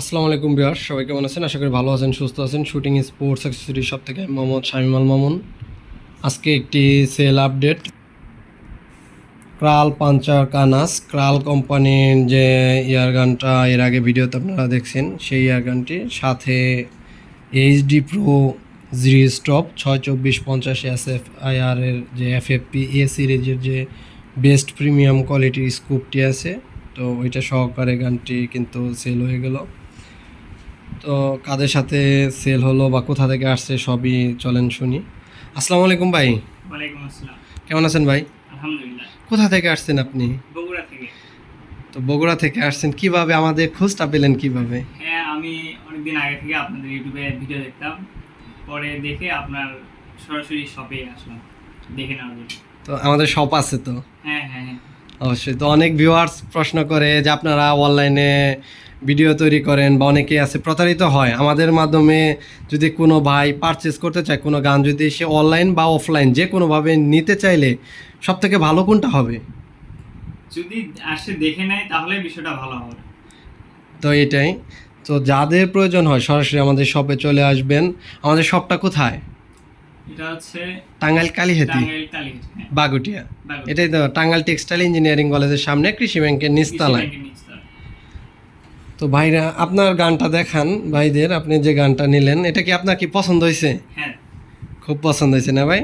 আসসালামু আলাইকুম বিহার সবাই কেমন আছেন? আশা করি ভালো আছেন, সুস্থ আছেন। শুটিং স্পোর্টস অ্যাক্সেসরি সব থেকে মোহাম্মদ শামিমাল মামুন। আজকে একটি সেল আপডেট ক্রাল পাঞ্চার কানাস, ক্রাল কোম্পানির যে ইয়ারগানটা এর আগে ভিডিওতে আপনারা দেখছেন, সেই ইয়ারগানটি সাথে এইচডি প্রো জিরি স্টপ ছয় চব্বিশ পঞ্চাশ এস এফ আইআরের যে এফ এফ পি এ সিরিজের যে বেস্ট প্রিমিয়াম কোয়ালিটির স্কুপটি আছে, তো ওইটা সহকারে গানটি কিন্তু সেল হয়ে গেল। তো কাদের সাথে সেল হলো বা কোথা থেকে আসছে সবই চলেন শুনি। আসসালামু আলাইকুম ভাই। ওয়ালাইকুম আসসালাম। কেমন আছেন ভাই? আলহামদুলিল্লাহ। কোথা থেকে আসছেন আপনি? বগুড়া থেকে। তো বগুড়া থেকে আসছেন কীভাবে আমাদের খোঁজটা পেলেন কীভাবে? হ্যাঁ আমি অনেকদিন আগে থেকে আপনাদের ইউটিউবে ভিডিও দেখতাম। পরে দেখে আপনার সরাসরি শপে আসলাম। দেখে নেওয়ার জন্য। তো আমাদের শপ আছে তো? হ্যাঁ হ্যাঁ হ্যাঁ। অবশ্যই। তো অনেক ভিউয়ার্স প্রশ্ন করে যে আপনারা অনলাইনে ভিডিও তৈরি করেন বা অনেকেই আছে প্রতারিত হয়। আমাদের মাধ্যমে যদি কোনো ভাই পারচেস করতে চায় কোনো গান যদি সে অনলাইন বা অফলাইন যে কোনোভাবে নিতে চাইলে সব থেকে ভালো কোনটা হবে? যদি আসে দেখে নেয় তাহলে বিষয়টা ভালো হবে। তো এটাই। তো যাদের প্রয়োজন হয় সরাসরি আমাদের শপে চলে আসবেন। আমাদের শপটা কোথায়? এটা হচ্ছে টাঙ্গাইল কালীহেতি। হ্যাঁ। বাগুটিয়া। এটাই তো টাঙ্গাইল টেক্সটাইল ইঞ্জিনিয়ারিং কলেজের সামনে কৃষি ব্যাংকের নিচতলায় তো ভাইরা আপনার গানটা দেখান ভাইদের আপনি যে গানটা নিলেন এটা কি আপনার কি পছন্দ হয়েছে? হ্যাঁ। খুব পছন্দ হয়েছে না ভাই?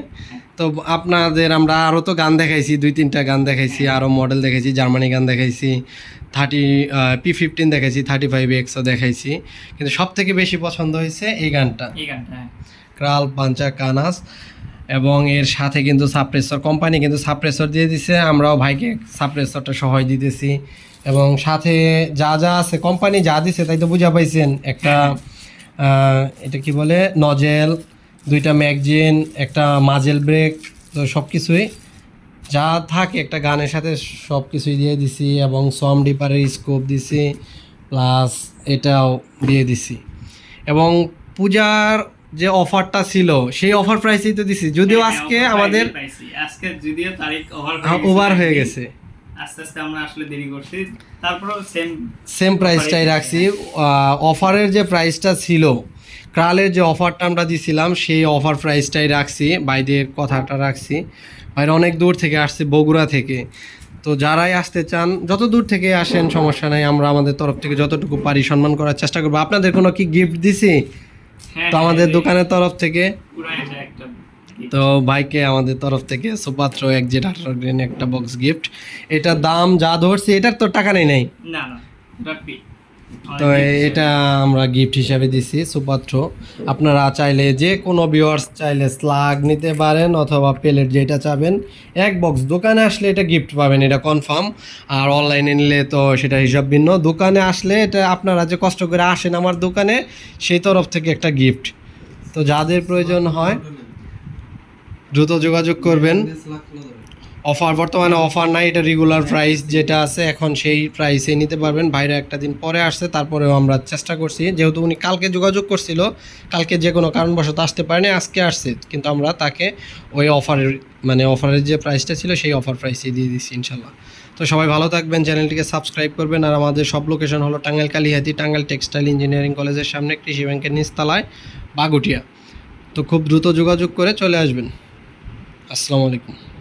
তো আপনাদের আমরা আরও তো গান দেখাইছি দুই তিনটা গান দেখাইছি আরও মডেল দেখাইছি জার্মানি গান দেখাইছি থার্টি পি ফিফটিন দেখাইছি থার্টি ফাইভ এক্সও দেখাইছি। কিন্তু সব থেকে বেশি পছন্দ হয়েছে এই গানটা। এই গানটা হ্যাঁ। ক্রাল, পাঞ্চা, কানাস এবং এর সাথে কিন্তু সাপ্রেসর, কোম্পানি কিন্তু সাপ্রেসর দিয়ে দিছে। আমরাও ভাইকে সাপ্রেসরটা সহায় দিতেছি। এবং সাথে যা যা আছে, কোম্পানি যা দিছে তাই তো বুঝা পাইছেন। একটা এটা কি বলে? নজেল, দুইটা ম্যাগজিন একটা মাজেল ব্রেক, তো সব কিছুই যা থাকে একটা গানের সাথে সব কিছুই দিয়ে দিছি এবং সম ডিপারের স্কোপ দিছি, প্লাস এটাও দিয়ে দিছি। এবং পূজার যে অফারটা ছিল সেই অফার প্রাইসেই তো দিছি। যদিও হ্যাঁ, আজকে আমাদের আজকে যদিও তারিখ ওভার ওভার হয়ে গেছে। আস্তে আস্তে আমরা আসলে দেরি করছি। তারপরেও সেম সেম প্রাইসটাই রাখছি। অফারের যে প্রাইসটা ছিল ক্রালের যে অফারটা আমরা দিছিলাম সেই অফার প্রাইসটাই রাখছি। বাইদের কথাটা রাখছি। বাইরে অনেক দূর থেকে আসছে বগুড়া থেকে। তো যারাই আসতে চান যত দূর থেকে আসেন সমস্যা নাই। আমরা আমাদের তরফ থেকে যতটুকু পারি সম্মান করার চেষ্টা করব। আপনাদের কোনো কি গিফট দিছি? হ্যাঁ তো আমাদের দোকানের তরফ থেকে তো ভাইকে আমাদের তরফ থেকে সুপাত্র এক জেড আঠারো গ্রেন একটা বক্স গিফট এটার দাম যা ধরছে এটার তো টাকা নেই নাই। না না তো এটা আমরা গিফট হিসাবে দিছি সুপাত্র। আপনারা চাইলে যে কোনো ভিউয়ার্স চাইলে স্লাগ নিতে পারেন অথবা প্লেট যেটা চাবেন এক বক্স দোকানে আসলে এটা গিফট পাবেন এটা কনফার্ম আর অনলাইনে নিলে তো সেটা হিসাব ভিন্ন। দোকানে আসলে এটা আপনারা যে কষ্ট করে আসেন আমার দোকানে সেই তরফ থেকে একটা গিফট তো যাদের প্রয়োজন হয় দ্রুত যোগাযোগ করবেন। অফার, বর্তমানে অফার নাই, এটা রেগুলার প্রাইস যেটা আছে, এখন সেই প্রাইসে নিতে পারবেন। বাইরে একটা দিন পরে আসছে, তারপরেও আমরা চেষ্টা করছি। যেহেতু উনি কালকে যোগাযোগ করছিল, কালকে যে কোনো কারণবশত আসতে পারেনি, আজকে আসছে। কিন্তু আমরা তাকে ওই অফারের মানে অফারের যে প্রাইসটা ছিল, সেই অফার প্রাইসে দিয়ে দিচ্ছি ইনশাল্লাহ। তো সবাই ভালো থাকবেন, চ্যানেলটিকে সাবস্ক্রাইব করবেন। আর আমাদের সব লোকেশন হলো টাঙ্গাইল কালিহাতি টাঙ্গাইল টেক্সটাইল ইঞ্জিনিয়ারিং কলেজের সামনে, কৃষি ব্যাংকের নিচতলায়, বাগুটিয়া। তো খুব দ্রুত যোগাযোগ করে চলে আসবেন। আসসালামু আলাইকুম।